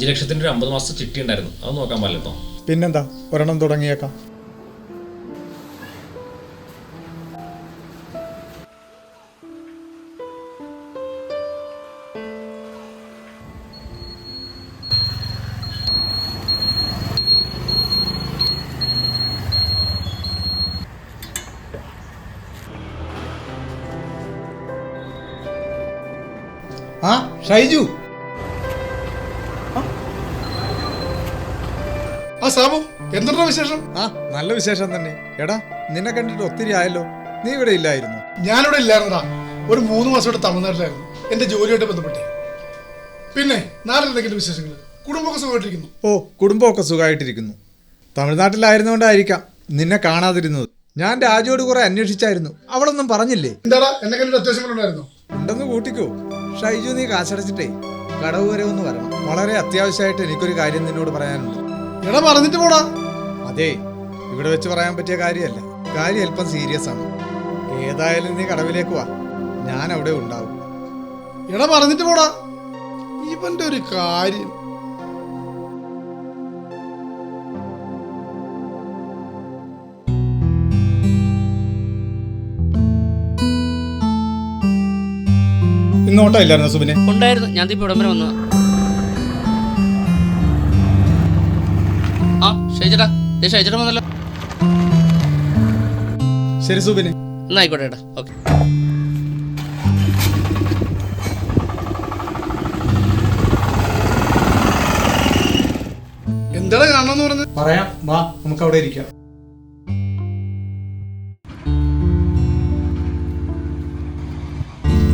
അഞ്ച് ലക്ഷത്തിന്റെ ഒരു അമ്പത് മാസത്തെ ചിട്ടി ഉണ്ടായിരുന്നു. അത് നോക്കാൻ പാടില്ലട്ടോ പിന്നെന്താ? ഒരെണ്ണം തുടങ്ങിയേക്കാം. ആ ഷൈജു. ആ സാബു എന്തുണ്ടാ വിശേഷം? ആ നല്ല വിശേഷം തന്നെ. എടാ നിന്നെ കണ്ടിട്ട് ഒത്തിരി ആയല്ലോ. നീ ഇവിടെ ഇല്ലായിരുന്നു. ഞാനിവിടെ ഇല്ലായിരുന്നടാ. ഒരു മൂന്ന് മാസമായിട്ട് തമിഴ്നാട്ടിലായിരുന്നു. എന്റെ ജോലിയായിട്ട് ബന്ധപ്പെട്ട്. പിന്നെ നാളെ എന്തെങ്കിലും വിശേഷങ്ങൾ? കുടുംബമൊക്കെ സുഖമായിട്ടിരിക്കുന്നു? ഓ കുടുംബമൊക്കെ സുഖമായിട്ടിരിക്കുന്നു. തമിഴ്നാട്ടിലായിരുന്നുകൊണ്ടായിരിക്കാം നിന്നെ കാണാതിരുന്നത്. ഞാൻ രാജയോട് കുറെ അന്വേഷിച്ചായിരുന്നു. അവളൊന്നും പറഞ്ഞില്ലേ? എന്താടാ എന്നെ കണ്ടിട്ട് അത്യാവശ്യങ്ങളുണ്ടായിരുന്നു ഉണ്ടെന്ന് കൂട്ടിക്കോ. ഷൈജു നീ കാശടച്ചിട്ടേ കടവ് വരെ ഒന്ന് വരണം. വളരെ അത്യാവശ്യമായിട്ട് എനിക്കൊരു കാര്യം നിന്നോട് പറയാനുണ്ട്. എടാ പറഞ്ഞിട്ട് പോടാ. അതെ ഇവിടെ വെച്ച് പറയാൻ പറ്റിയ കാര്യമല്ല. കാര്യം അല്പം സീരിയസ് ആണ്. ഏതായാലും നീ കടവിലേക്ക് വാ. ഞാൻ അവിടെ ഉണ്ടാവും. എടാ പറഞ്ഞിട്ട് പോടാ. ഇവന്റെ ഒരു കാര്യം. ഇന്നോട്ടോ ഇല്ലായിരുന്നു സുബിനെ? ഉണ്ടായിരുന്നു. ഞാൻ ഇപ്പൊ ഇവിടം വരെ വന്നതാ. ഷൈജേട്ടാ ദേ ഷൈജേട്ടൻ വന്നല്ലോ. ശരി സുബിന്. എന്നാ ആയിക്കോട്ടെ ഏട്ടാ ഓക്കെ. എന്താണ് കാണണമെന്ന് പറഞ്ഞത്? പറയാം വാ നമുക്ക് അവിടെ ഇരിക്കാം.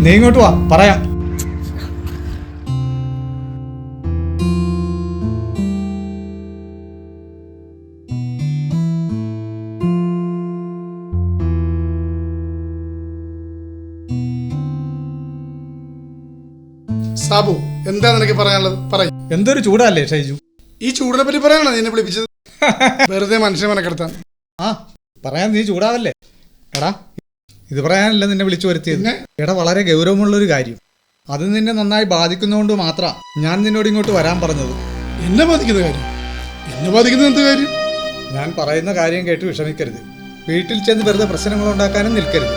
നീ ഇങ്ങോട്ട് വാ പറയാം. സാബു എന്താ നിനക്ക് പറയാനുള്ളത്? പറയും. എന്തൊരു ചൂടല്ലേ ഷൈജു? ഈ ചൂടിനെ പറ്റി പറയാനാണ് നിന്നെ വിളിപ്പിച്ചത്? വെറുതെ മനുഷ്യനെ മനക്കെടുത്താൻ. ആ പറയാൻ നീ ചൂടാവല്ലേ? എടാ ഇത് പറയാനല്ല നിന്നെ വിളിച്ചു വരുത്തിയത്. എടാ വളരെ ഗൗരവമുള്ള ഒരു കാര്യം. അത് നിന്നെ നന്നായി ബാധിക്കുന്നതുകൊണ്ട് മാത്രം ഞാൻ നിന്നോട് ഇങ്ങോട്ട് വരാൻ പറഞ്ഞത്. എന്നെ ബാധിക്കുന്ന കാര്യം? എന്നെ ബാധിക്കുന്ന എന്ത് കാര്യം? ഞാൻ പറയുന്ന കാര്യം കേട്ട് വിഷമിക്കരുത്. വീട്ടിൽ ചെന്ന് വെറുതെ പ്രശ്നങ്ങൾ ഉണ്ടാക്കാനും നിൽക്കരുത്.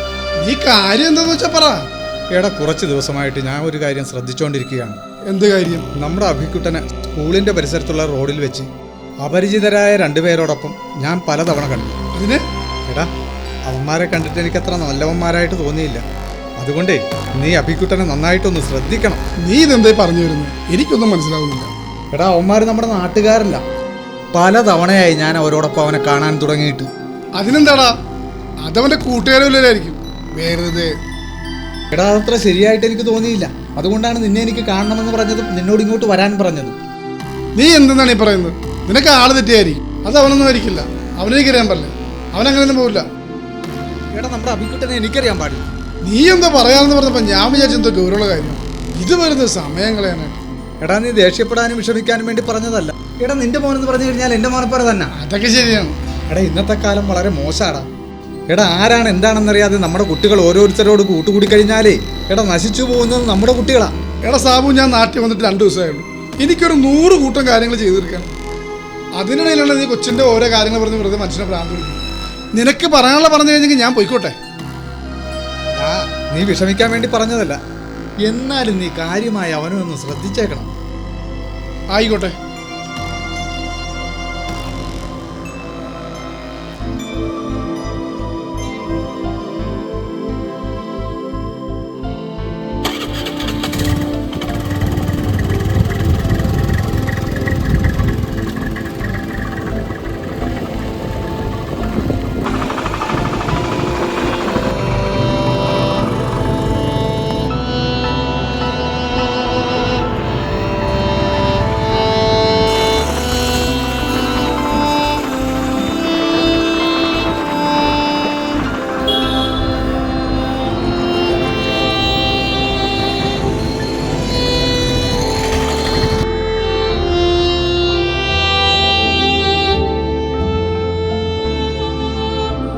ഈ കാര്യം എന്താന്ന് വെച്ചാ പറ. എടാ കുറച്ച് ദിവസമായിട്ട് ഞാൻ ഒരു കാര്യം ശ്രദ്ധിച്ചുകൊണ്ടിരിക്കുകയാണ് എന്ത് കാര്യം? നമ്മുടെ അഭിക്കുട്ടനെ സ്കൂളിന്റെ പരിസരത്തുള്ള റോഡിൽ വെച്ച് അപരിചിതരായ രണ്ടുപേരോടൊപ്പം ഞാൻ പലതവണ കണ്ടു. അതിന്? എടാ അവന്മാരെ കണ്ടിട്ട് എനിക്ക് അത്ര നല്ലവന്മാരായിട്ട് തോന്നിയില്ല. അതുകൊണ്ടേ നീ അഭിക്കുട്ടനെ നന്നായിട്ടൊന്ന് ശ്രദ്ധിക്കണം. നീ ഇതെന്തേ പറഞ്ഞു വരുന്നു? എനിക്കൊന്നും മനസ്സിലാവുന്നില്ല. എടാ അവന്മാർ നമ്മുടെ നാട്ടുകാരല്ല. പലതവണയായി ഞാൻ അവരോടൊപ്പം അവനെ കാണാൻ തുടങ്ങിയിട്ട്. അതിനെന്താടാ? അതവന്റെ കൂട്ടുകാരില്ലായിരിക്കും വെറുതെ എടാ അതത്ര ശരിയായിട്ട് എനിക്ക് തോന്നിയില്ല. അതുകൊണ്ടാണ് നിന്നെ എനിക്ക് കാണണമെന്ന് പറഞ്ഞതും നിന്നോട് ഇങ്ങോട്ട് വരാൻ പറഞ്ഞതും. നീ എന്തെന്നാണ് ഈ പറയുന്നത്? നിനക്ക് ആൾ തെറ്റിയായിരിക്കും. അത് അവനൊന്നും ആയിരിക്കില്ല അവനെനിക്ക് അറിയാൻ പാടില്ല. അവൻ അങ്ങനെയൊന്നും പോവില്ല. എടാ നമ്മുടെ അഭിക്കുട്ടനെ എനിക്കറിയാൻ പാടില്ല. നീ എന്താ പറയാമെന്ന് പറഞ്ഞപ്പോ ഞാൻ വിചാരിച്ച എന്തോ ഗൗരവമുള്ള കാര്യം. ഇത് വരുന്നത് സമയം കളയാനായിട്ട്. എടാ നീ ദേഷ്യപ്പെടാനും വിഷമിക്കാനും വേണ്ടി പറഞ്ഞതല്ല. എടാ നിന്റെ മോനെന്ന് പറഞ്ഞു കഴിഞ്ഞാൽ എന്റെ മോനെപ്പോലെ തന്നെ. അതൊക്കെ ശരിയാണ്. എടാ ഇന്നത്തെ കാലം വളരെ മോശാടാ. എടാ ആരാണ് എന്താണെന്നറിയാതെ നമ്മുടെ കുട്ടികൾ ഓരോരുത്തരോട് കൂട്ടുകൂടി കഴിഞ്ഞാലേ എടാ നശിച്ചു പോകുന്നത് നമ്മുടെ കുട്ടികളാ. എടാ സാബു ഞാൻ നാട്ടിൽ വന്നിട്ട് രണ്ടു ദിവസമായുള്ളൂ എനിക്കൊരു നൂറ് കൂട്ടം കാര്യങ്ങൾ ചെയ്തു തീർക്കാൻ. അതിനിടയിലാണ് നീ കൊച്ചിന്റെ ഓരോ കാര്യങ്ങൾ പറഞ്ഞ് വെറുതെ മനുഷ്യനെ ഭ്രാന്ത് നിനക്ക് പറയാനുള്ള പറഞ്ഞു കഴിഞ്ഞെങ്കിൽ ഞാൻ പോയിക്കോട്ടെ? ആ നീ വിഷമിക്കാൻ വേണ്ടി പറഞ്ഞതല്ല. എന്നാലും നീ കാര്യമായി അവനൊന്ന് ശ്രദ്ധിച്ചേക്കണം. ആയിക്കോട്ടെ.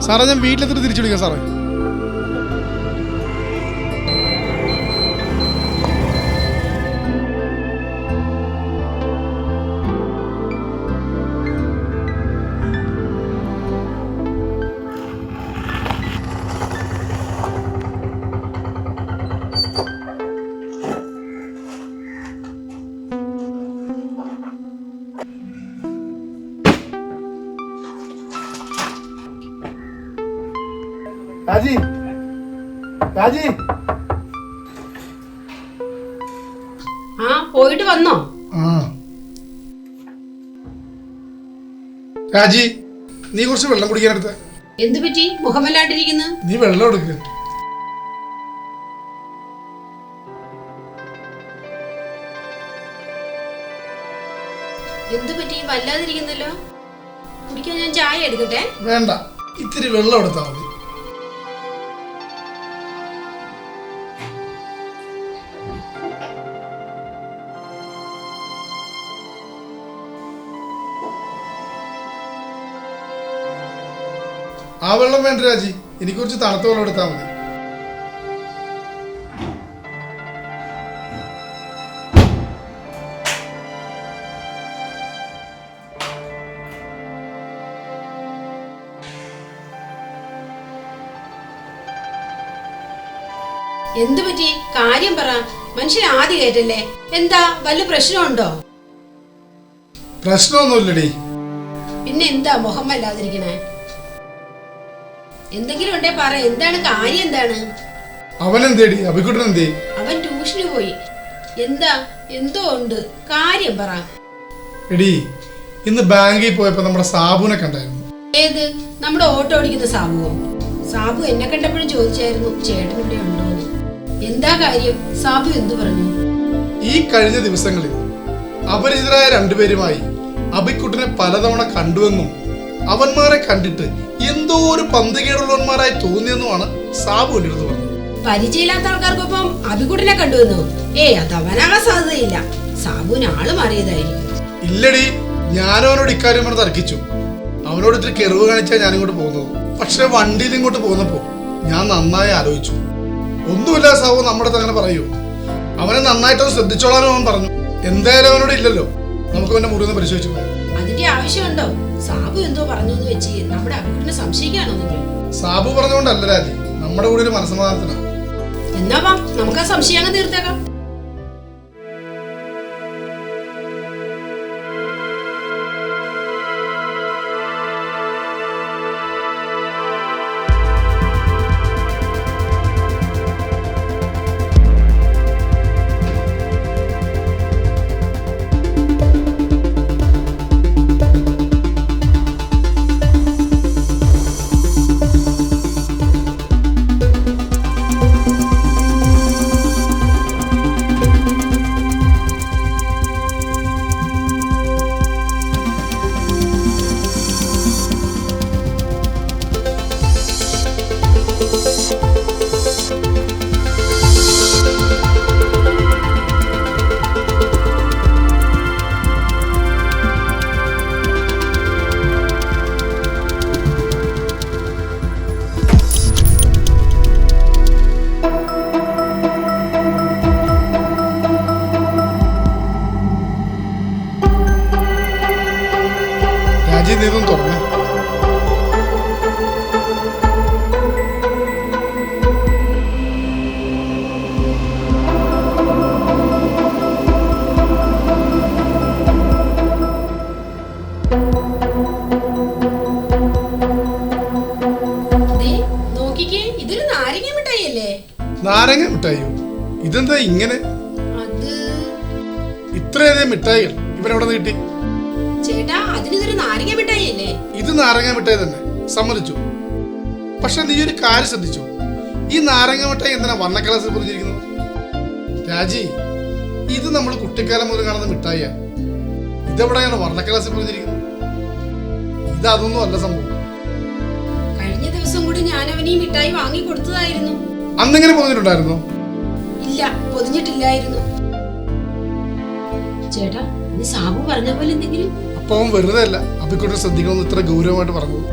സാറേ ഞാൻ വീട്ടിലെത്തിട്ട് തിരിച്ചു വിളിക്കാം സാറേ. രാജി. ആ പോയിട്ട് വന്നോ? രാജി നീ കുറച്ച് വെള്ളം കുടിക്കാൻ എടുത്ത. എന്ത് പറ്റി? മുഖമല്ലാണ്ടിരിക്കുന്നു നീ വെള്ളം എടുക്ക. എന്തുപറ്റി വല്ലാതിരിക്കുന്നല്ലോ. കുടിക്കാൻ ഞാൻ ചായ എടുക്കട്ടെ? വേണ്ട. ഇത്തിരി വെള്ളം എടുത്താൽ മതി. ആ വെള്ളം വേണ്ട രാജി. എനിക്ക് കുറച്ച് തണുത്ത വെള്ളം എടുത്താൽ മതി. എന്തു പറ്റി? കാര്യം പറ. മനുഷ്യൻ ആദ്യ കേട്ടല്ലേ എന്താ വല്ല പ്രശ്നമുണ്ടോ? പ്രശ്നമൊന്നുമില്ലടി. പിന്നെ എന്താ മുഖം വല്ലാതിരിക്കണേ? എന്തെങ്കിലും ഉണ്ടേ പറ എന്താണ് കാര്യം എന്താണ്? അവൻ എന്തേടി അഭിക്കുട്ടൻ എന്തേ അവൻ ട്യൂഷന് പോയി. എന്താ? എന്തോ ഉണ്ട്. കാര്യം പറ. എടി ഇന്ന് ബാങ്കിൽ പോയപ്പോ നമ്മുടെ സാബുനെ കണ്ടായിരുന്നു. ഏത്? നമ്മുടെ ഓട്ടോ ഓടിക്കുന്ന സാബുവോ? സാബു എന്നെ കണ്ടപ്പോഴും ചോദിച്ചായിരുന്നു ചേട്ടൻ ഇവിടെ ഉണ്ടോ? എന്താ കാര്യം? സാബു എന്തു പറഞ്ഞു? ഈ കഴിഞ്ഞ ദിവസങ്ങളിൽ അപരിചിതരായ രണ്ടുപേരുമായി അബിക്കുട്ടനെ പലതവണ കണ്ടുവെന്നും അവന്മാരെ കണ്ടിട്ട് എന്തോ ഒരു പന്തുകേടുള്ളവന്മാരായി തോന്നിയെന്നുമാണ് സാബു എന്റെ അടുത്ത് പറഞ്ഞത്. പരിചയമില്ലാത്ത ആൾക്കാർക്കൊപ്പം അഭികുട്ടനെ കണ്ടുവന്നു. ഏ അത് അവനാകാൻ സാധ്യതയില്ല. സാബുവിന് ആൾ മാറിയതായിരിക്കും. ഇല്ലടി ഞാനും അവനോട് ഇക്കാര്യം പറഞ്ഞ് തർക്കിച്ചു. അവനോട് ഇത്തിരി കെറിവ് കാണിച്ചാൽ ഞാൻ ഇങ്ങോട്ട് പോകുന്നത്. പക്ഷെ വണ്ടിയിൽ ഇങ്ങോട്ട് പോന്നപ്പോ ഞാൻ നന്നായി ആലോചിച്ചു. ഒന്നുമില്ല സാബു നമ്മുടെ അടുത്ത് അങ്ങനെ പറയൂ. അവനെ നന്നായിട്ടൊന്ന് ശ്രദ്ധിച്ചോളാനും അവൻ പറഞ്ഞു. എന്തായാലും അവനോട് ഇല്ലല്ലോ. നമുക്ക് അവന്റെ മുറിന്ന് പരിശോധിച്ചു അതിന്റെ ആവശ്യമുണ്ടോ? സാബു എന്തോ പറഞ്ഞു എന്ന് വെച്ച് നമ്മുടെ അഭികുട്ടനെ സംശയിക്കാണോ നിങ്ങൾ? സാബു പറഞ്ഞുകൊണ്ടല്ല രാജി. നമ്മുടെ കൂടെ ഒരു മനസ്സമാധാനത്തിനാണ് എന്നാ വാ നമുക്ക് ആ സംശയം അങ്ങ് തീർത്തേക്കാം. നാരങ്ങ മിഠായി നാരങ്ങ മിഠായിയോ? ഇതെന്താ ഇങ്ങനെ? അത് ഇത്രയധികം മിഠായികൾ ഇവരെവിടെ നിന്ന് കിട്ടി? ചേട്ടാ അതിനിതൊരു നാരങ്ങ മിഠായിയല്ലേ? ഇത് നാരങ്ങ മിഠായി തന്നെ. സമ്മതിച്ചു. പക്ഷെ നീ ഒരു കാര്യം ശ്രദ്ധിച്ചു? ഈ നാരങ്ങ മിഠായി എന്തിനാ വർണക്കലാസിൽ പൊതിഞ്ഞിരിക്കുന്നത് രാജി ഇത് നമ്മൾ കുട്ടിക്കാലം മുതൽ കാണുന്ന മിഠായിയാ. ഇതെവിടെയാണ് വർണക്കലാസിൽ പൊതിഞ്ഞിരിക്കുന്നത് ഇത് അതൊന്നും അല്ല സംഭവം. കഴിഞ്ഞ ദിവസം കൂടി ഞാൻ അവന് ഈ മിഠായി വാങ്ങി കൊടുത്തതായിരുന്നു. അന്നിങ്ങനെ പൊതിഞ്ഞിട്ടുണ്ടായിരുന്നു? ഇല്ല പൊതിഞ്ഞിട്ടില്ലായിരുന്നു. ചേട്ടാ നീ സാബു പറഞ്ഞ പോലെ എന്തെങ്കിലും? അപ്പൊ അവൻ വെറുതെ അല്ല അഭിക്കുട്ടനെ ശ്രദ്ധിക്കണമെന്ന് ഇത്ര ഗൗരവമായിട്ട് പറഞ്ഞത്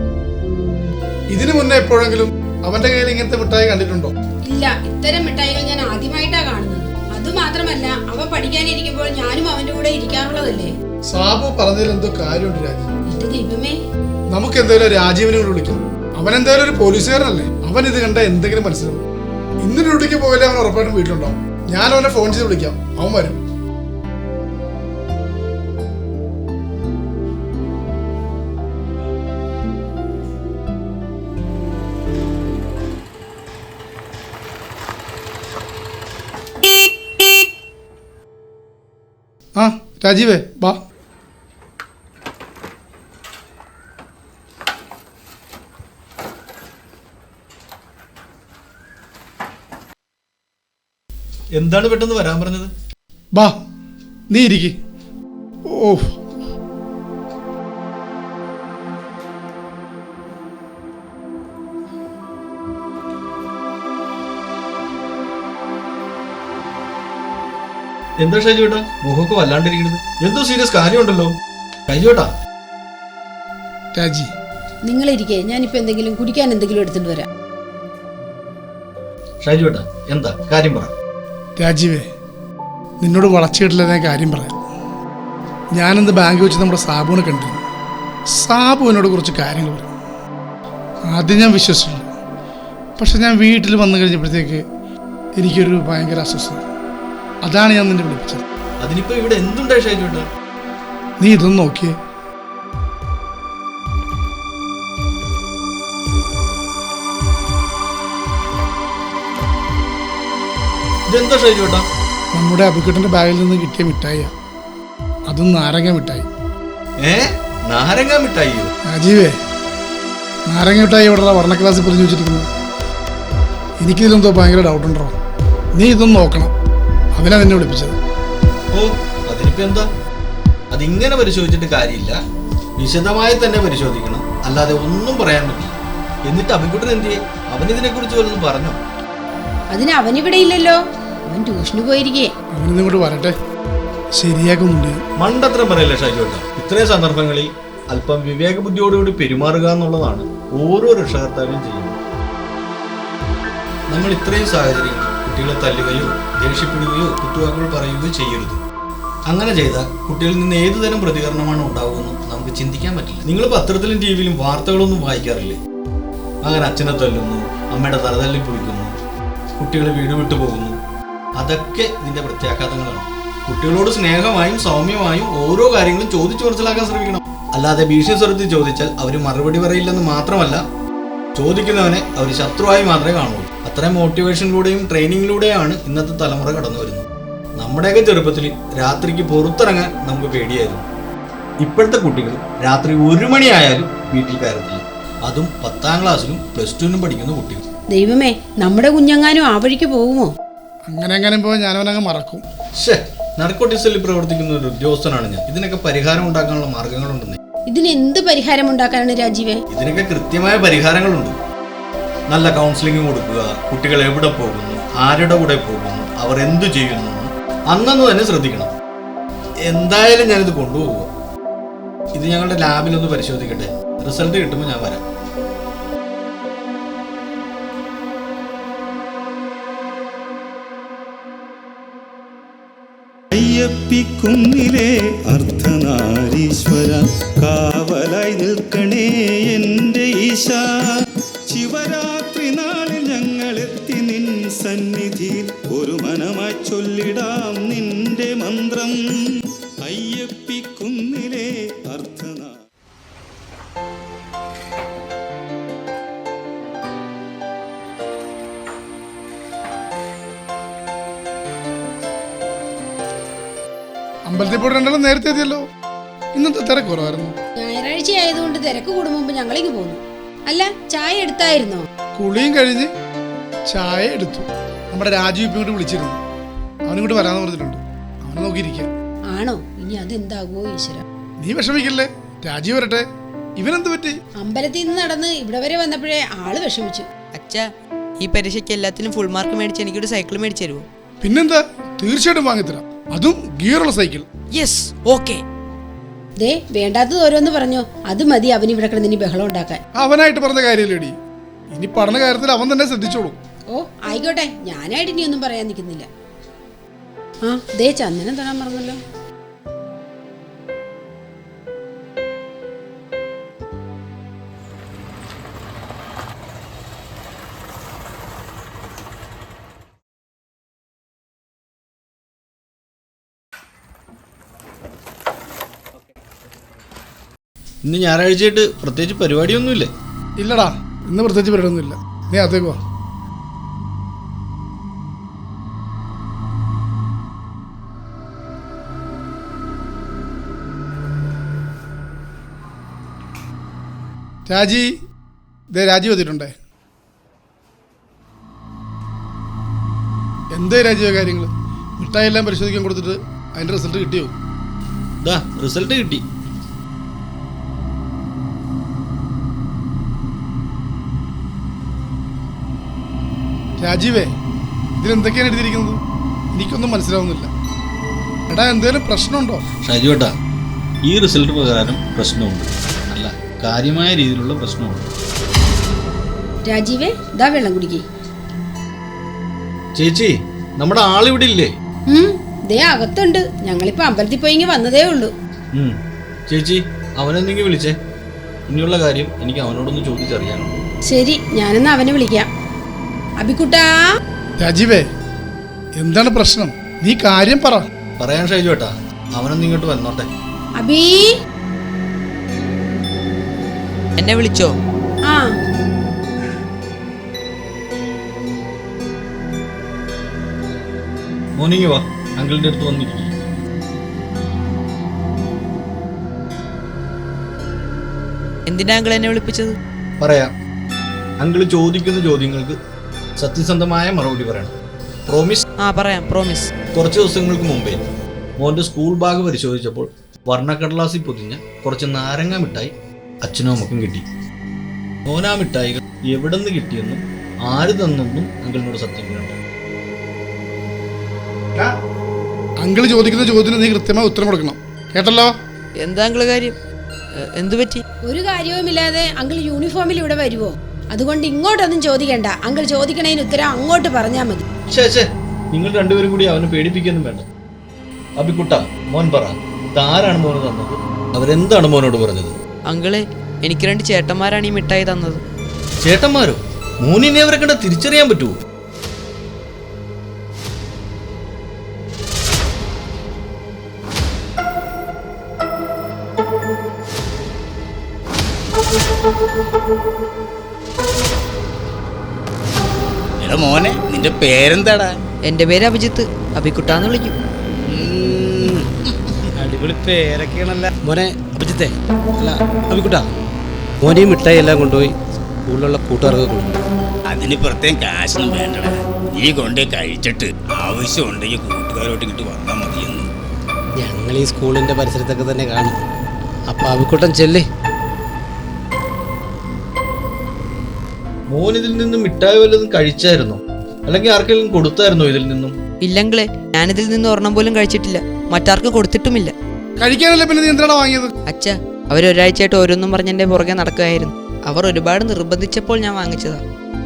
ഇതിനു മുന്നേ എപ്പോഴെങ്കിലും അവന്റെ കയ്യിൽ ഇങ്ങനത്തെ മിഠായി കണ്ടിട്ടുണ്ടോ? ഇല്ല ഇത്തരം മിഠായികൾ ഞാൻ ആദ്യമായിട്ടാ കാണുന്നത്. അത് മാത്രമല്ല അവ പഠിക്കാനിരിക്കുമ്പോൾ ഞാനും അവന്റെ കൂടെ ഇരിക്കാറുള്ളതല്ലേ? സാബു പറഞ്ഞതിൽ എന്തോ കാര്യമുണ്ട് രാജി. എന്റെ ദൈവമേ. നമുക്ക് എന്തായാലും രാജീവിനെ കൂടെ വിളിക്കാം. അവൻ എന്തായാലും ഒരു പോലീസുകാരനല്ലേ? അവൻ ഇത് കണ്ട എന്തെങ്കിലും മനസ്സിലാവും ഇന്ന് ഡ്യൂട്ടിക്ക് പോയാലേ അവൻ ഉറപ്പായിട്ടും വീട്ടിലുണ്ടാവും. ഞാൻ അവനെ ഫോൺ ചെയ്ത് വിളിക്കാം. അവൻ വരും. ആ രാജീവേ വാ. എന്താണ് പെട്ടെന്ന് വരാൻ പറഞ്ഞത്? വാ നീ ഇരിക്ക്. ഓ എന്താ ഷൈജു ഏട്ടാ? മുഖമൊക്കെ വല്ലാണ്ടിരിക്കുന്നത്. എന്തോ സീരിയസ് കാര്യമുണ്ടല്ലോ. ഷൈജു ഏട്ടാ? രാജി. നിങ്ങളിരിക്കെ ഞാനിപ്പോ എന്തെങ്കിലും കുടിക്കാൻ എന്തെങ്കിലും എടുത്തിട്ട് വരാം. ഷൈജു ഏട്ടാ എന്താ? കാര്യം പറ. രാജീവേ നിന്നോട് വളച്ചിട്ടില്ല ഞാൻ കാര്യം പറയാം. ഞാനിന്ന് ബാങ്ക് വെച്ച് നമ്മുടെ സാബുവിനെ കണ്ടിരുന്നു സാബു എന്നോട് കുറച്ച് കാര്യങ്ങൾ പറഞ്ഞു. ആദ്യം ഞാൻ വിശ്വസിച്ചില്ല. പക്ഷെ ഞാൻ വീട്ടിൽ വന്നു കഴിഞ്ഞപ്പോഴത്തേക്ക് എനിക്കൊരു ഭയങ്കര അസ്വസ്ഥത. അതാണ് ഞാൻ നിന്നെ വിളിപ്പിച്ചത്. അതിനിപ്പോ ഇവിടെ എന്തുണ്ടായി നീ ഇതൊന്നും നോക്കിയേ. ഇതെന്താ ഷൈജു ഏട്ടാ? നമ്മുടെ അബുക്കുട്ടന്റെ ബാഗിൽ നിന്ന് കിട്ടിയ മിഠായി അതും നാരങ്ങ മിഠായി. ഏ? നാരങ്ങ മിഠായിയോ? രാജീവേ നാരങ്ങ മിഠായി ഇവിടെ വർണ ക്ലാസ്സിൽ പൊതിഞ്ഞു വെച്ചിരിക്കുന്നു എനിക്കിതിലെന്തോ ഭയങ്കര ഡൗട്ട് ഉണ്ടോ? നീ ഇതൊന്ന് നോക്കണം. അതിനാ നിന്നെ വിളിപ്പിച്ചത്. ഓ അതിനിപ്പോ എന്താ? അതിങ്ങനെ പരിശോധിച്ചിട്ട് കാര്യമില്ല. വിശദമായി തന്നെ പരിശോധിക്കണം. അല്ലാതെ ഒന്നും പറയാൻ പറ്റില്ല. എന്നിട്ട് അഭിക്കുട്ടൻ എന്ത് ചെയ്യേ? അവൻ ഇതിനെ കുറിച്ച് വല്ലതും പറഞ്ഞോ? അതിന് അവനിവിടെ ഇല്ലല്ലോ. അവൻ ട്യൂഷന് പോയിരിക്കേ. അവനിന്നും കൂടെ വരട്ടെ. ശരിയാക്കുന്നുണ്ട്. മണ്ടത്ര പറയല്ല പറയല്ലേ ഷൈജു ഏട്ടാ? ഇത്രയും സന്ദർഭങ്ങളിൽ അല്പം വിവേക ബുദ്ധിയോടുകൂടി പെരുമാറുക എന്നുള്ളതാണ് ഓരോ രക്ഷകർത്താവിനും ചെയ്യുന്നത്. നമ്മൾ ഇത്രയും സാഹചര്യങ്ങൾ കുട്ടികളെ തല്ലുകയോ ദേഷ്യപ്പെടുകയോ കുത്തുവാക്കുകൾ പറയുകയോ ചെയ്യരുത്. അങ്ങനെ ചെയ്താൽ കുട്ടികളിൽ നിന്ന് ഏതു തരം പ്രതികരണമാണ് ഉണ്ടാകുമെന്ന് നമുക്ക് ചിന്തിക്കാൻ പറ്റില്ല. നിങ്ങൾ പത്രത്തിലും ടി വിയിലും വാർത്തകളൊന്നും വായിക്കാറില്ലേ? മകൻ അച്ഛനെ തല്ലുന്നു അമ്മയുടെ തലതല്ലി പൊളിക്കുന്നു കുട്ടികൾ വീട് വിട്ടു പോകുന്നു. അതൊക്കെ ഇതിന്റെ പ്രത്യാഘാതങ്ങളാണ്. കുട്ടികളോട് സ്നേഹമായും സൗമ്യമായും ഓരോ കാര്യങ്ങളും ചോദിച്ചു മനസ്സിലാക്കാൻ ശ്രമിക്കണം. അല്ലാതെ ഭീഷണി സ്വരത്തിൽ ചോദിച്ചാൽ അവർ മറുപടി പറയില്ലെന്ന് മാത്രമല്ല ചോദിക്കുന്നവനെ അവർ ശത്രുവായി മാത്രമേ കാണുള്ളൂ. അത്രയും മോട്ടിവേഷനിലൂടെയും ട്രെയിനിങ്ങിലൂടെയാണ് ഇന്നത്തെ തലമുറ കടന്നു വരുന്നത്. നമ്മുടെയൊക്കെ ചെറുപ്പത്തിൽ രാത്രിക്ക് പുറത്തിറങ്ങാൻ നമുക്ക് പേടിയായിരുന്നു. ഇപ്പോഴത്തെ കുട്ടികൾ രാത്രി ഒരു മണിയായാലും വീട്ടിൽ കയറത്തില്ല. അതും പത്താം ക്ലാസ്സിലും പ്ലസ് ടുവിനും പഠിക്കുന്ന കുട്ടികൾ. ദൈവമേ നമ്മുടെ കുഞ്ഞങ്ങാനും ആ വഴിക്ക് പോകുമോ? അങ്ങനെ അങ്ങനെ പോയി ഞാനവനങ്ങ് മറക്കും. ഷേ നർക്കോട്ടിക്സിൽ പ്രവർത്തിക്കുന്ന ഒരു ഉദ്യോഗസ്ഥനാണ് ഞാൻ. ഇതിനൊക്കെ പരിഹാരം ഉണ്ടാക്കാനുള്ള മാർഗങ്ങളുണ്ടെന്ന്. ഇതിന് എന്ത് പരിഹാരം ഉണ്ടാക്കാനാണ് രാജീവേ? ഇതിനൊക്കെ കൃത്യമായ പരിഹാരങ്ങളുണ്ട്. നല്ല കൗൺസിലിംഗ് കൊടുക്കുക കുട്ടികൾ എവിടെ പോകുന്നു ആരുടെ കൂടെ പോകുന്നു അവർ എന്തു ചെയ്യുന്നു അന്നു തന്നെ ശ്രദ്ധിക്കണം. എന്തായാലും ഞാനിത് കൊണ്ടുപോകുക ഇത് ഞങ്ങളുടെ ലാബിലൊന്ന് പരിശോധിക്കട്ടെ. റിസൾട്ട് കിട്ടുമ്പോൾ ഞാൻ വരാം. അയ്യപ്പിക്കുന്നിലെ അർദ്ധനാരീശ്വര കാവലായി നിൽക്കണേ എന്റെ ഈശ. ശിവരാത്രി നാളിൽ ഞങ്ങളെത്തി നിൻ സന്നിധിയിൽ ഒരു മനമായി ചൊല്ലിടാം നിന്റെ മന്ത്രം. അമ്പലത്തിൽ പോയിട്ടുണ്ടല്ലോ നേരത്തെ എത്തിയല്ലോ. ഇന്നത്തെ തിരക്ക് കുറവായിരുന്നു. ഞായറാഴ്ച ആയതുകൊണ്ട് തിരക്ക് കൂടുമ്പോ ഞങ്ങളേക്ക് പോന്നു. അല്ല ചായ എടുത്തായിരുന്നോ? കുളിയും കഴിഞ്ഞ് ചായ എടുത്തു. നമ്മുടെ രാജീവ് ഇപ്പം ഇങ്ങോട്ട് വിളിച്ചിരുന്നു. അവനിങ്ങോട്ട് വരാന്ന് പറഞ്ഞിട്ടുണ്ട്. അവനെ നോക്കിയിരിക്കാം. ആണോ? ഇനി അതെന്താകുമോ ഈശ്വര. നീ വിഷമിക്കല്ലേ? രാജീവ് വരട്ടെ. ഇവനെന്ത് പറ്റി? അമ്പലത്തിൽ നിന്ന് നടന്ന് ഇവിടെ വരെ വന്നപ്പോഴേ ആൾ വിഷമിച്ചു. അച്ഛാ ഈ പരീക്ഷയ്ക്ക് എല്ലാത്തിനും ഫുൾ മാർക്ക് മേടിച്ച് എനിക്കൊരു സൈക്കിൾ മേടിച്ചു തരുമോ പിന്നെന്താ? തീർച്ചയായിട്ടും വാങ്ങിത്തരാം. അതും ഗിയറുള്ള സൈക്കിൾ. യെസ് ഓക്കെ ദേ വേണ്ടാത്തത് ഓരോന്ന് പറഞ്ഞോ. അത് മതി അവൻ ഇവിടെ കിടന്ന് ഇനി ബഹളം ഉണ്ടാക്കാൻ. അവനായിട്ട് പറഞ്ഞ കാര്യമല്ലേടി ഇനി പഠന കാര്യത്തിൽ അവൻ തന്നെ ശ്രദ്ധിച്ചോളൂ. ഓ ആയിക്കോട്ടെ. ഞാനായിട്ട് ഇനി ഒന്നും പറയാൻ നിൽക്കുന്നില്ല. ആ ദേ ചന്ദനം തൊടാൻ മറന്നല്ലോ. ഇന്ന് ഞായറാഴ്ചയായിട്ട് പ്രത്യേകിച്ച് പരിപാടിയൊന്നുമില്ലേ. ഇല്ലടാ ഇന്ന് പ്രത്യേകിച്ച് പരിപാടിയൊന്നുമില്ല. നീ അകത്തേക്ക് പോ രാജി ദേ രാജി വന്നിട്ടുണ്ടേ. എന്തേ രാജിയോ കാര്യങ്ങൾ മിഠായി എല്ലാം പരിശോധിക്കാൻ കൊടുത്തിട്ട് അതിന്റെ റിസൾട്ട് കിട്ടിയോ? ഇതാ റിസൾട്ട് കിട്ടി. രാജീവേ ഇതിലെന്തൊക്കെയാണ് എഴുതിയിരിക്കുന്നത്? എനിക്കൊന്നും മനസ്സിലാവുന്നില്ല. എടാ എന്തേലും പ്രശ്നമുണ്ടോ? ഷാജുവേട്ടാ ഈ റിസൾട്ട് പ്രകാരം പ്രശ്നമുണ്ട്. അല്ല കാര്യമായ രീതിയിലുള്ള പ്രശ്നമുണ്ട്. രാജീവേ ദാ വെള്ളം കുടിക്കേ. ചേച്ചി നമ്മുടെ ആളിവിടെ ഇല്ലേ? ദേ അകത്തുണ്ട്. ഞങ്ങളിപ്പോ അമ്പലത്തിൽ പോയി ഇങ്ങ് വന്നതേ ഉള്ളൂ. ഉം. ചേച്ചി അവനെന്തെങ്കിലും വിളിച്ചേ. ഇനിയുള്ള കാര്യം എനിക്ക് അവനോടൊന്ന് ചോദിച്ചറിയാനുണ്ട്. ശരി ഞാനെന്നാ അവനെ വിളിക്കാം. അബിക്കുട്ടാ? രാജീവേ എന്താണ് പ്രശ്നം? നീ കാര്യം പറ. പറയാൻ ഷൈജുവേട്ടാ അവനൊന്ന് ഇങ്ങോട്ട് വന്നോട്ടെ. അബി? എന്നെ വിളിച്ചോ? ആ. മോർണിംഗ് വാ അങ്കിളിന്റെ അടുത്ത് വന്നിരിക്കും. എന്തിനാ അങ്കിൾ എന്നെ വിളിപ്പിച്ചത്? പറയാം. അങ്കിൾ ചോദിക്കുന്ന ചോദ്യങ്ങൾക്ക് സത്യസന്ധമായ മറുപടി പറയണം. പ്രോമിസ് ആ പറയാം. പ്രോമിസ് കുറച്ച് ദിവസങ്ങൾക്ക് മുമ്പേ മോന്റെ സ്കൂൾ ബാഗ് പരിശോധിച്ചപ്പോൾ വർണക്കടലാസിൽ പൊതിഞ്ഞ കുറച്ച് നാരങ്ങ മിഠായി അച്ഛനും അമ്മക്കും കിട്ടി. മോനാ മിഠായികൾ എവിടെ നിന്ന് കിട്ടിയെന്നും ആര് തന്നെന്നും അങ്കിളിനോട് സത്യം പറയണം അങ്കിൾ ചോദിക്കുന്ന ചോദ്യത്തിന് നീ കൃത്യമായി ഉത്തരം കൊടുക്കണം. കേട്ടല്ലോ? എന്താ അങ്കിൾ കാര്യം? എന്തു പറ്റി? ഒരു കാര്യവുമില്ലാതെ അങ്കിൾ യൂണിഫോമിൽ ഇവിടെ വരുവോ? അതുകൊണ്ട് ഇങ്ങോട്ടൊന്നും ചോദിക്കണ്ട. അങ്കിൾ ചോദിക്കണതിന് ഉത്തരം അങ്ങോട്ട് പറഞ്ഞാ മതി. നിങ്ങൾ രണ്ടുപേരും കൂടി അവനെ പേടിപ്പിക്കൊന്നും വേണ്ട. അബിക്കുട്ട മോൻ പറ. ഇതാരാണ് മോന് തന്നത്? അവരെന്താണ് മോനോട് പറഞ്ഞത്? അങ്കിളെ എനിക്ക് രണ്ട് ചേട്ടന്മാരാണ് ഈ മിഠായി തന്നത്. ചേട്ടന്മാരോ? മോനിനെ അവരെ കണ്ട തിരിച്ചറിയാൻ പറ്റുമോ എടാ മോനെ നിന്റെ പേരെന്താടാ? എന്റെ പേര് അഭിജിത്ത്. അഭിക്കുട്ടാന്ന് വിളിക്കും. അടിപൊളി പേരൊക്കെയാണല്ല. മോനെ അഭിജിത്തെ അല്ല അഭിക്കുട്ടാ. മോനെ മിഠായി എല്ലാം കൊണ്ടുപോയി സ്കൂളിലുള്ള കൂട്ടുകാർക്ക് കൊടുക്കും അതിന് പ്രത്യേകം കാശൊന്നും വേണ്ടടാ. നീ കൊണ്ട് കഴിച്ചിട്ട് ആവശ്യമുണ്ടെങ്കിൽ കൂട്ടുകാരോട്ട് ഇങ്ങോട്ട് വന്നാൽ മതിയെന്ന്. ഞങ്ങൾ ഈ സ്കൂളിന്റെ പരിസരത്തൊക്കെ തന്നെ കാണും. അപ്പൊ അഭിക്കുട്ടൻ ചെല്ലേ. മോൻ ഇതിൽ നിന്നും മിഠായി വല്ലതും കഴിച്ചായിരുന്നോ? അല്ലെങ്കിൽ ആർക്കെങ്കിലും കൊടുത്തായിരുന്നോ ഇതിൽ നിന്നും? ഇല്ലങ്കിളെ ഞാനിതിൽ നിന്ന് ഒരെണ്ണം പോലും കഴിച്ചിട്ടില്ല. മറ്റാർക്ക് കൊടുത്തിട്ടുമില്ല. കഴിക്കാനല്ലേ പിന്നെ നീ എന്താണ് വാങ്ങിയത്? അച്ഛ അവരൊരാഴ്ചയായിട്ട് ഓരോന്നും പറഞ്ഞ് എന്റെ പുറകെ നടക്കുകയായിരുന്നു. അവർ ഒരുപാട് നിർബന്ധിച്ചപ്പോൾ ഞാൻ വാങ്ങിച്ചതാ.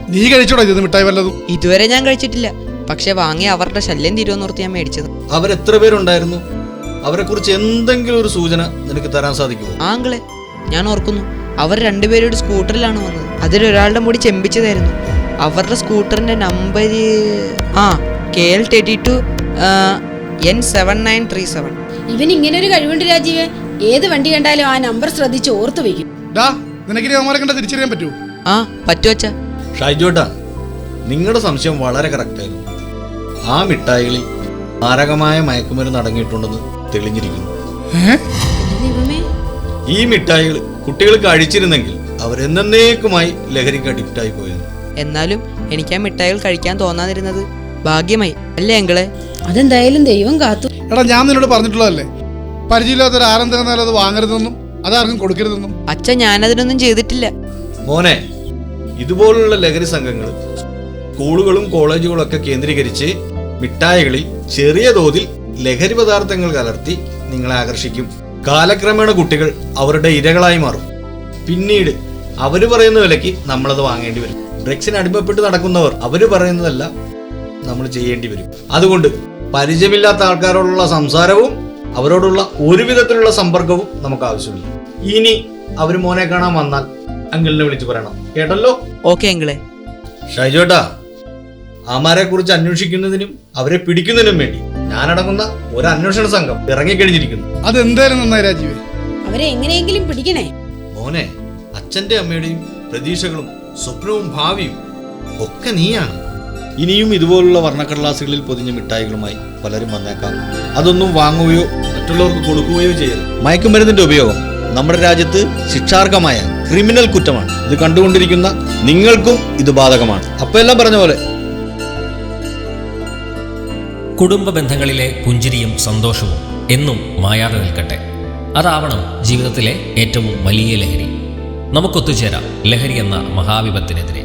നീ കഴിച്ചോടാ ഇത് മിഠായി വല്ലതും? ഇതുവരെ ഞാൻ കഴിച്ചിട്ടില്ല. പക്ഷെ വാങ്ങി അവരുടെ ശല്യം തീരുമെന്നോർത്ത് ഞാൻ മേടിച്ചത്. അവരെത്ര പേരുണ്ടായിരുന്നു? അവരെ കുറിച്ച് എന്തെങ്കിലും ഒരു സൂചന നിനക്ക് തരാൻ സാധിക്കുമോ? ആങ്കിളെ ഞാൻ ഓർക്കുന്നു. അവർ രണ്ടുപേരും ഒരു സ്കൂട്ടറിലാണ് വന്നത് അതിലൊരാളുടെ മുടി ചെമ്പിച്ചതായിരുന്നു. അവരുടെ സ്കൂട്ടറിന്റെ നമ്പർ ആ K L thirty two N seven nine three seven. ഇവൻ ഇങ്ങനെ ഒരു കഴിവുണ്ട് രാജീവ്. ഏത് വണ്ടി കണ്ടാലും ആ നമ്പർ ശ്രദ്ധിച്ച് ഓർത്തു വെക്കും ഡാ നിനക്ക് അവന്മാരെ കണ്ട തിരിച്ചറിയാൻ പറ്റൂ? ആ പറ്റുവച്ച ഷൈജോട്ടാ നിങ്ങളുടെ സംശയം വളരെ കറക്റ്റായിരുന്നു ആ മിഠായികളിൽ മാരകമായ മയക്കുമരുന്ന് അടങ്ങിയിട്ടുണ്ടെന്ന് തെളിഞ്ഞിരിക്കുന്നു. ഈ മിഠായികൾ കുട്ടികൾ കഴിച്ചിരുന്നെങ്കിൽ അവരെന്നേക്കുമായി ലഹരിക്ക് അഡിക്റ്റായി പോയിരുന്നു എന്നാലും എനിക്ക് ആ മിഠായികൾ കഴിക്കാൻ തോന്നാതിരുന്നത് ഭാഗ്യമായി അല്ലേ അങ്കിളെ? അതെന്തായാലും ദൈവം കാത്തു. എടാ ഞാൻ നിന്നോട് പറഞ്ഞിട്ടുള്ളതല്ലേ? പരിചയമില്ലാത്ത ഒരു ആരം തന്നാലും അത് വാങ്ങരുതെന്നും അതാർക്കും കൊടുക്കരുതെന്നും. ഞാൻ ഞാനതിനൊന്നും ചെയ്തിട്ടില്ല. മോനെ ഇതുപോലുള്ള ലഹരി സംഘങ്ങൾ സ്കൂളുകളും കോളേജുകളും ഒക്കെ കേന്ദ്രീകരിച്ച് മിഠായികളിൽ ചെറിയ തോതിൽ ലഹരി പദാർത്ഥങ്ങൾ കലർത്തി നിങ്ങളെ ആകർഷിക്കും. കാലക്രമേണ കുട്ടികൾ അവരുടെ ഇരകളായി മാറും. പിന്നീട് അവർ പറയുന്ന വിലയ്ക്ക് നമ്മളത് വാങ്ങേണ്ടി വരും. ഡ്രഗ്സിന് അടിമപ്പെട്ട് നടക്കുന്നവർ അവർ പറയുന്നതല്ല നമ്മൾ ചെയ്യേണ്ടി വരും. അതുകൊണ്ട് പരിചയമില്ലാത്ത ആൾക്കാരോടുള്ള സംസാരവും അവരോടുള്ള ഒരു വിധത്തിലുള്ള സമ്പർക്കവും നമുക്ക് ആവശ്യമില്ല. ഇനി അവർ മോനെ കാണാൻ വന്നാൽ അങ്കിളിനെ വിളിച്ചു പറയണം. കേട്ടല്ലോ? ഓക്കെ അങ്കിളെ. ഷൈജോട്ടാ ആമാരെ കുറിച്ച് അന്വേഷിക്കുന്നതിനും അവരെ പിടിക്കുന്നതിനും വേണ്ടി ഞാനടങ്ങുന്ന ഒരു അന്വേഷണ സംഘം ഇറങ്ങിക്കഴിഞ്ഞിരിക്കുന്നു. അതെന്തായാലും നന്നായി രാജീവ്. അവരെ എങ്ങനെയെങ്കിലും പിടിക്കണേ. മോനെ അച്ഛന്റെ അമ്മയുടെയും പ്രതീക്ഷകളും സ്വപ്നവും ഭാവിയും ഒക്കെ നീയാണ്. ഇനിയും ഇതുപോലുള്ള വർണക്കടലാസുകളിൽ പൊതിഞ്ഞ മിഠായികളുമായി പലരും വന്നേക്കാം. അതൊന്നും വാങ്ങുകയോ മറ്റുള്ളവർക്ക് കൊടുക്കുകയോ ചെയ്യരുത്. മയക്കുമരുന്നിന്റെ ഉപയോഗം നമ്മുടെ രാജ്യത്ത് ശിക്ഷാർഹമായ ക്രിമിനൽ കുറ്റമാണ്. ഇത് കണ്ടുകൊണ്ടിരിക്കുന്ന നിങ്ങൾക്കും ഇത് ബാധകമാണ്. അപ്പൊ എല്ലാം പറഞ്ഞ പോലെ കുടുംബ ബന്ധങ്ങളിലെ പുഞ്ചിരിയും സന്തോഷവും എന്നും മായാതെ നിൽക്കട്ടെ. അതാവണം ജീവിതത്തിലെ ഏറ്റവും വലിയ ലഹരി. നമുക്കൊത്തുചേരാം ലഹരി എന്ന മഹാവിപത്തിനെതിരെ.